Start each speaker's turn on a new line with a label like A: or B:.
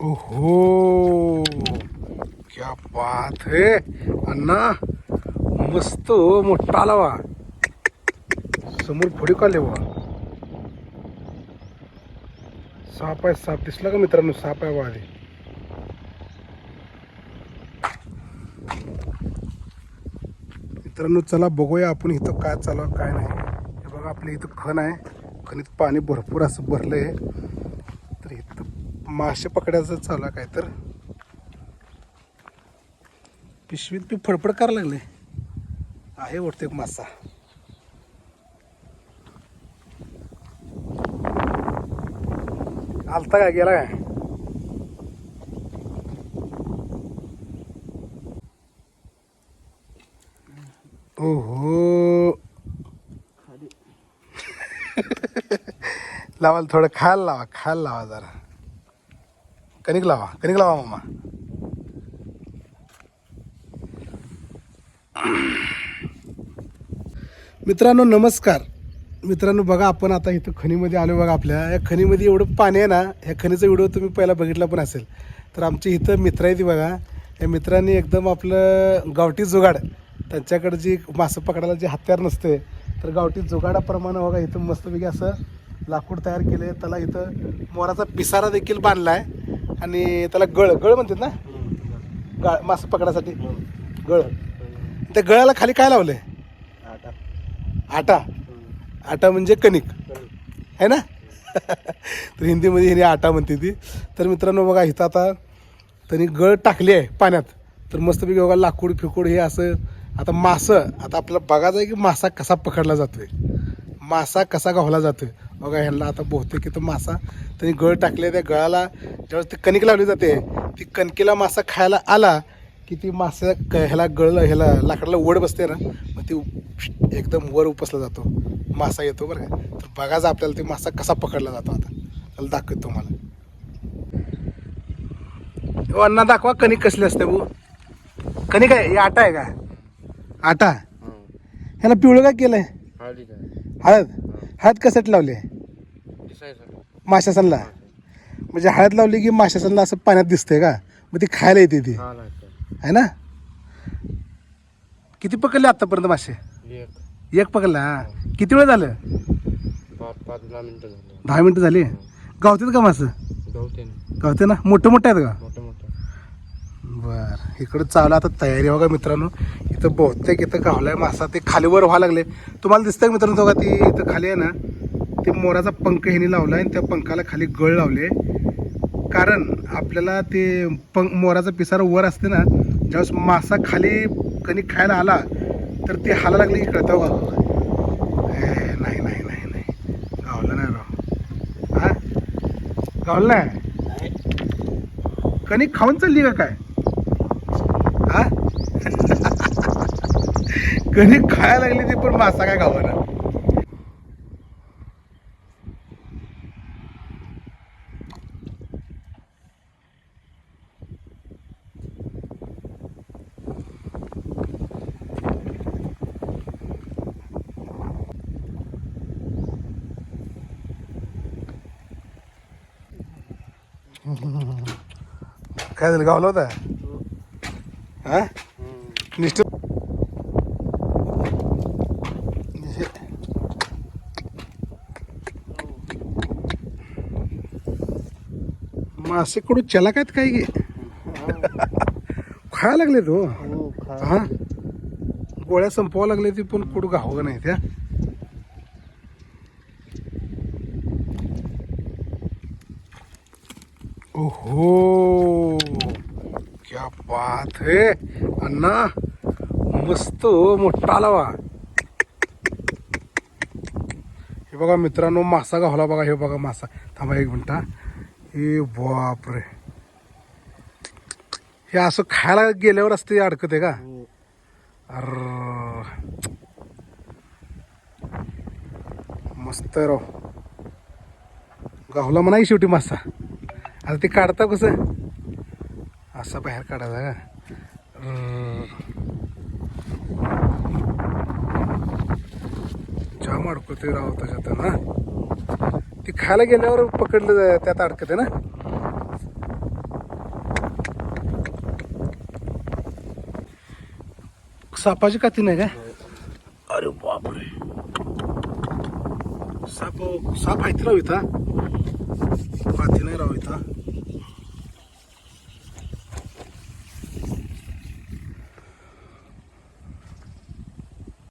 A: ओहो क्या बात है। अण्णा मस्त हो मोठा आला वा. समोर फोडी का लेवा साप आहे साप दिसला का मित्रांनो? साप आहे वा मित्रांनो चला बघूया आपण इथं काय चालू काय नाही. हे बघा आपल्या इथं खण आहे. खणीत पाणी भरपूर असं भरलंय. आहे मासे पकडायचं चालू आहे काय तर? पिशवीत बी फडफड करायला लागले आहे वाटतं एक मासा. आलता काय गेला काय? ओहो. लावाल थोडं खायला लावा खायला लावा जरा. कणिक लावा कणिक लावा मामा. मित्रांनो नमस्कार. मित्रांनो बघा आपण आता इथं खणीमध्ये आलो बघा आपल्या. या खणीमध्ये एवढं पाणी आहे ना ह्या खणीचा व्हिडिओ तुम्ही पहिला बघितला पण असेल. तर आमच्या इथं मित्र आहेत बघा. या मित्रांनी एकदम आपलं गावठी जुगाड त्यांच्याकडे जी मासं पकडायला जे हत्यार नसते तर गावठी जुगाडाप्रमाणे बघा इथं मस्तपैकी असं लाकूड तयार केले त्याला इथं मोराचा पिसारा देखील बांधला आहे आणि त्याला गळ गळ म्हणतात ना? गा मासं पकडायसाठी गळ. त्या गळाला खाली काय लावलंय? आटा. आटा. म्हणजे कणिक. आहे ना? तर हिंदीमध्ये हिने आटा म्हणते ती. तर मित्रांनो बघा इथं आता त्यांनी गळ टाकली आहे पाण्यात. तर मस्तपैकी बघा लाकूड फिकूड हे असं आता मासं आता आपल्याला बघायचं आहे की मासा कसा पकडला जातोय. मासा कसा गावला जातोय. बघा ह्यांना आता बहुतेक इथं मासा त्यांनी गळ टाकले त्या गळाला. ज्यावेळेस ती कणिक लावली जाते ती कणकीला मासा खायला आला की ती मासा क- ह्याला गळ ह्याला लाकडाला वड बसते ना मग ती एकदम वर उपसला जातो. मासा येतो बरं का. तर बघायचं आपल्याला ते मासा कसा पकडला जातो आता. त्याला दाखवतो तुम्हाला. अण्णा दाखवा कणिक कसली असते भाऊ. कणिक आहे हे आटा आहे का? आटा? ह्याला पिवळं काय केलंय?
B: हळदी?
A: हळद कशासाठी लावली? माशासनला? म्हणजे हळद लावली की माशासनला असं पाण्यात दिसतंय का? मग ती खायला येते ती.
B: हा
A: आहे ना? किती पकडले आतापर्यंत मासे?
B: एक.
A: पकडला हा? किती वेळ झालं?
B: दहा मिनिटं झाले.
A: झाली? गावतात का मासं?
B: गवते ना.
A: मोठं मोठं आहेत का? बर. इकडं चालू आता तयारी बघा मित्रांनो. इथं बहुतेक इथं गावलाय मासा ते खालीवर व्हायला लागले. तुम्हाला दिसतंय का मित्रांनो बघा ती इथं खाली आहे ना ते मोराचा पंख ह्याने लावलाय आणि त्या पंखाला खाली गळ लावले कारण आपल्याला ते पंख मोराचा पिसारा वर असते ना ज्यावेळेस मासा खाली कणी खायला आला तर ते हाला लागले की कळतं ए, नाही नाही नाही नाही. गावलं नाही राव. हा? गावलं नाही? कणिक खाऊन चालली का काय हा कणिक खायला लागली ती पण मासा काय खावा काय झालं गावला होता? हा. निष्ठ असे कडू चला काय काही? गे खायला लागले तो हो. हा? गोळ्या संपवा लागले ती पण कुठं गाव नाही त्या. ओहो क्या बात है. अण्णा मस्त हो, मोठा लावा हे बघा मित्रांनो मासा गावला बघा हे बघा मासा. थांबा एक मिनटा हा. हे बापरे. हे असं खायला गेल्यावर असते अडकत आहे का? अर मस्त राव. गावला म्हणा शेवटी मासा. आता ते काढता कसं? असं बाहेर काढायचा का. जाम अडकते राव त्याच्यात ना ती खायला गेल्यावर पकडलं त्यात अडकते ना? सापाची काती नाही का अरे बापरे. साप साप आहेत राहू इथं. पाती नाही राहू इथं.